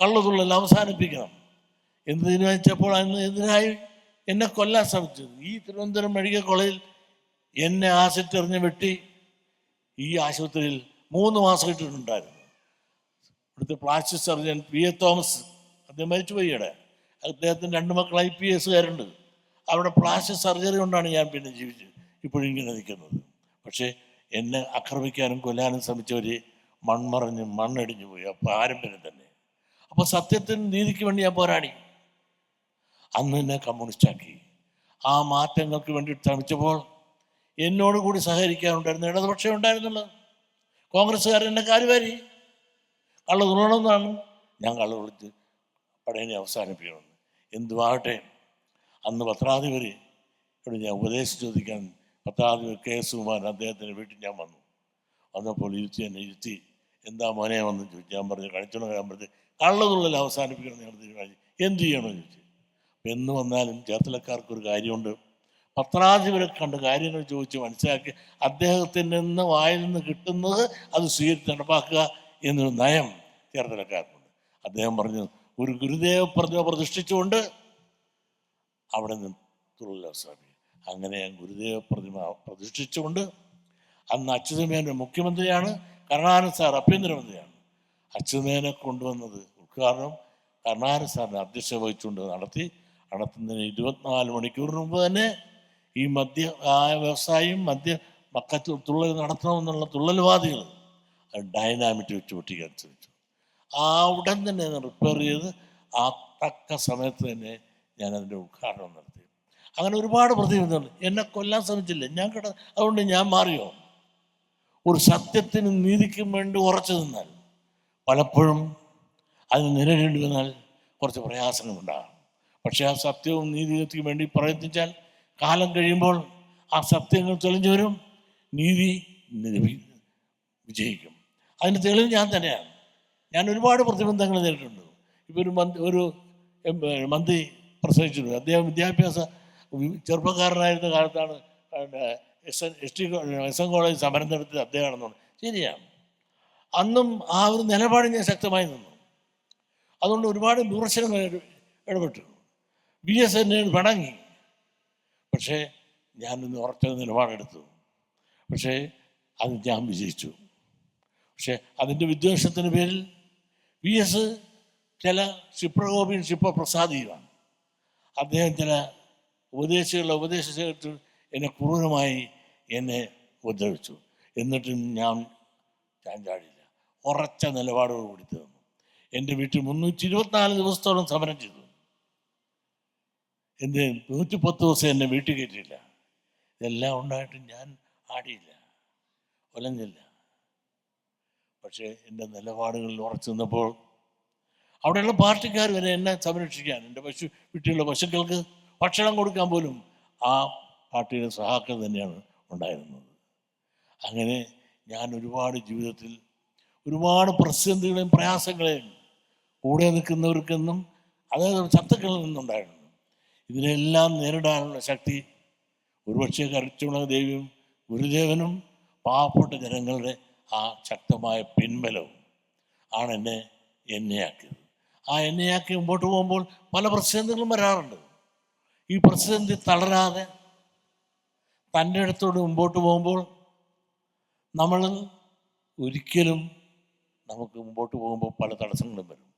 കള്ളുതുള്ളൽ അവസാനിപ്പിക്കണം. എന്ന് തീരുമാനിച്ചപ്പോൾ അന്ന് എതിരായി എന്നെ കൊല്ലാൻ ശ്രമിച്ചത്? ഈ തിരുവനന്തപുരം മെഡിക്കൽ കോളേജിൽ എന്നെ ആസിറ്റ് എറിഞ്ഞ് വെട്ടി ഈ ആശുപത്രിയിൽ മൂന്ന് മാസം ഇട്ടിട്ടുണ്ടായിരുന്നു. ഇവിടുത്തെ plastic surgeon P A Thomas അദ്ദേഹം മരിച്ചുപോയിയുടെ അദ്ദേഹത്തിന് രണ്ട് മക്കൾ ഐ പി എസുകാരുണ്ട് അവിടെ പ്ലാസ്റ്റിക് സർജറി കൊണ്ടാണ് ഞാൻ പിന്നെ ജീവിച്ചത്. ഇപ്പോഴും ഇങ്ങനെ നിൽക്കുന്നത്. പക്ഷേ എന്നെ ആക്രമിക്കാനും കൊല്ലാനും ശ്രമിച്ചവർ മൺമറഞ്ഞ് മണ്ണടിഞ്ഞു പോയി. ആ പാരമ്പര്യം തന്നെ അപ്പോൾ സത്യത്തിന് നീതിക്ക് വേണ്ടി ഞാൻ പോരാടി. അന്ന് എന്നെ കമ്മ്യൂണിസ്റ്റാക്കി. ആ മാറ്റങ്ങൾക്ക് വേണ്ടി ശ്രമിച്ചപ്പോൾ എന്നോട് കൂടി സഹകരിക്കാനുണ്ടായിരുന്നു. ഇടതുപക്ഷം ഉണ്ടായിരുന്നുള്ളത് കോൺഗ്രസ്സുകാരൻ എന്നെ കാര്യവാരി കള്ളു തുറണമെന്നാണ് ഞാൻ കള്ളു വിളിച്ച് പടയനെ അവസാനിപ്പിക്കണം എന്തുവാകട്ടെ അന്ന് പത്രാധിപര് ഇവിടെ ഞാൻ ഉപദേശം ചോദിക്കാൻ പത്രാധിപർ കെ എസ് കുമാരൻ അദ്ദേഹത്തിന്റെ വീട്ടിൽ ഞാൻ വന്നു. വന്നപ്പോൾ ഇരുത്തി എന്നെ ഇരുത്തി എന്താ മോനെ വന്ന് ചോദിച്ചു ഞാൻ പറഞ്ഞു കളിച്ചോണം ഞാൻ പറഞ്ഞു കള്ളതുള്ളിൽ അവസാനിപ്പിക്കണം ഞാൻ തീരുമാനിച്ചു എന്ത് ചെയ്യണമെന്ന് ചോദിച്ചു. എന്ന് വന്നാലും ചേർത്തലക്കാർക്കൊരു കാര്യമുണ്ട്. പത്രാധിപരെ കണ്ട് കാര്യങ്ങൾ ചോദിച്ച് മനസ്സിലാക്കി അദ്ദേഹത്തിന്റെ നിന്ന് വായിൽ നിന്ന് കിട്ടുന്നത് അത് സ്വീകരിച്ച് നടപ്പാക്കുക എന്നൊരു നയം ചേർത്തലക്കാർക്കുണ്ട്. അദ്ദേഹം പറഞ്ഞു ഒരു ഗുരുദേവ പ്രതിമ പ്രതിഷ്ഠിച്ചുകൊണ്ട് അവിടെ നിന്ന് അവസാനിക്കും അങ്ങനെ ഗുരുദേവ പ്രതിമ പ്രതിഷ്ഠിച്ചുകൊണ്ട് അന്ന് അച്യുതമേന്റെ മുഖ്യമന്ത്രിയാണ്. കരുണാകരൻ സാർ ആഭ്യന്തരമന്ത്രിയാണ് അച്യുതനെ കൊണ്ടുവന്നത് ഉദ്ഘാടനം കരുണാകരൻ സാറിന് അധ്യക്ഷത വഹിച്ചുകൊണ്ട് നടത്തി. നടത്തുന്നതിന് ഇരുപത്തിനാല് മണിക്കൂറിന് മുമ്പ് തന്നെ ഈ മദ്യ വ്യവസായം മദ്യ മക്ക തുള്ളൽ നടത്തണമെന്നുള്ള തുള്ളൽവാദികൾ അത് ഡൈനാമിറ്റ് വെച്ച് പൊട്ടിക്കാൻ ശ്രമിച്ചു. ആ ഉടൻ തന്നെ റിപ്പയർ ചെയ്ത് ആ തക്ക സമയത്ത് തന്നെ ഞാൻ അതിന്റെ ഉദ്ഘാടനം നടത്തി. അങ്ങനെ ഒരുപാട് പ്രതിബന്ധങ്ങൾ എന്നെ കൊല്ലാൻ ശ്രമിച്ചില്ല. ഞാൻ കിട അതുകൊണ്ട് ഞാൻ മാറിയോ? ഒരു സത്യത്തിനും നീതിക്കും വേണ്ടി ഉറച്ചു നിന്നാൽ പലപ്പോഴും അതിന് നേരിടേണ്ടി വന്നാൽ കുറച്ച് പ്രയാസങ്ങളുണ്ടാകും. പക്ഷേ ആ സത്യവും നീതിക്കും വേണ്ടി പ്രയത്നിച്ചാൽ കാലം കഴിയുമ്പോൾ ആ സത്യങ്ങൾ തെളിഞ്ഞു വരും നീതി വിജയിക്കും. അതിന് തെളിവ് ഞാൻ തന്നെയാണ്. ഞാൻ ഒരുപാട് പ്രതിബന്ധങ്ങൾ നേരിട്ടുണ്ട്. ഇപ്പോൾ ഒരു മന്ത്രി ഒരു മന്ത്രി പ്രസംഗിച്ചിട്ടുണ്ട്. അദ്ദേഹം വിദ്യാഭ്യാസ ചെറുപ്പക്കാരനായിരുന്ന കാലത്താണ് S N S T S N college സമരം നടത്തിയത് ശരിയാണ് അന്നും ആ ഒരു നിലപാട് ഞാൻ ശക്തമായി നിന്നു. അതുകൊണ്ട് ഒരുപാട് വിമർശനങ്ങൾ ഇട- ഇടപെട്ടു. ബി എസ് എന്നെ പിണങ്ങി. പക്ഷേ ഞാനിന്ന് ഉറച്ച നിലപാടെടുത്തു. പക്ഷേ അത് ഞാൻ വിജയിച്ചു. പക്ഷേ അതിന്റെ വിദ്വേഷത്തിന് പേരിൽ വി എസ് ചില ക്ഷിപ്രകോപിയും ക്ഷിപ്രപ്രസാദിയുമാണ്. അദ്ദേഹം ചില ഉപദേശികളുടെ ഉപദേശിച്ചിട്ട് എന്നെ ക്രൂരമായി എന്നെ ഉപദ്രവിച്ചു. എന്നിട്ടും ഞാൻ ഞാൻ ചാടില്ല ഉറച്ച നിലപാടോട് കൂടി തീർന്നു. എന്റെ വീട്ടിൽ മുന്നൂറ്റി ഇരുപത്തിനാല് ദിവസത്തോളം സമരം ചെയ്തു. എന്റെ നൂറ്റി പത്ത് ദിവസം എന്നെ വീട്ടിൽ കയറ്റിയില്ല. ഇതെല്ലാം ഉണ്ടായിട്ടും ഞാൻ ആടിയില്ല. ഒലഞ്ഞില്ല. പക്ഷേ എന്റെ നിലപാടുകളിൽ ഉറച്ചു നിന്നപ്പോൾ അവിടെയുള്ള പാർട്ടിക്കാർ വരെ എന്നെ സംരക്ഷിക്കാൻ എന്റെ പശു വീട്ടിലുള്ള പശുക്കൾക്ക് ഭക്ഷണം കൊടുക്കാൻ പോലും ആ പാർട്ടിയുടെ സഹാക്കൾ തന്നെയാണ് ഉണ്ടായിരുന്നത്. അങ്ങനെ ഞാൻ ഒരുപാട് ജീവിതത്തിൽ ഒരുപാട് പ്രതിസന്ധികളെയും പ്രയാസങ്ങളെയും കൂടെ നിൽക്കുന്നവർക്കെന്നും അതായത് ശത്രുക്കളിൽ നിന്നുണ്ടായിരുന്നു. ഇതിനെല്ലാം നേരിടാനുള്ള ശക്തി ഒരുപക്ഷെ കരച്ചുണക ദേവിയും ഗുരുദേവനും പാവപ്പെട്ട ജനങ്ങളുടെ ആ ശക്തമായ പിൻബലവും ആണ് എന്നെ എന്നെയാക്കിയത്. ആ എന്നെയാക്കി മുമ്പോട്ട് പോകുമ്പോൾ പല പ്രതിസന്ധികളും വരാറുണ്ട്. ഈ പ്രതിസന്ധി തളരാതെ തന്റെ അടുത്തോട് മുമ്പോട്ട് പോകുമ്പോൾ നമ്മൾ ഒരിക്കലും നമുക്ക് മുമ്പോട്ട് പോകുമ്പോൾ പല തടസ്സങ്ങളും വരും.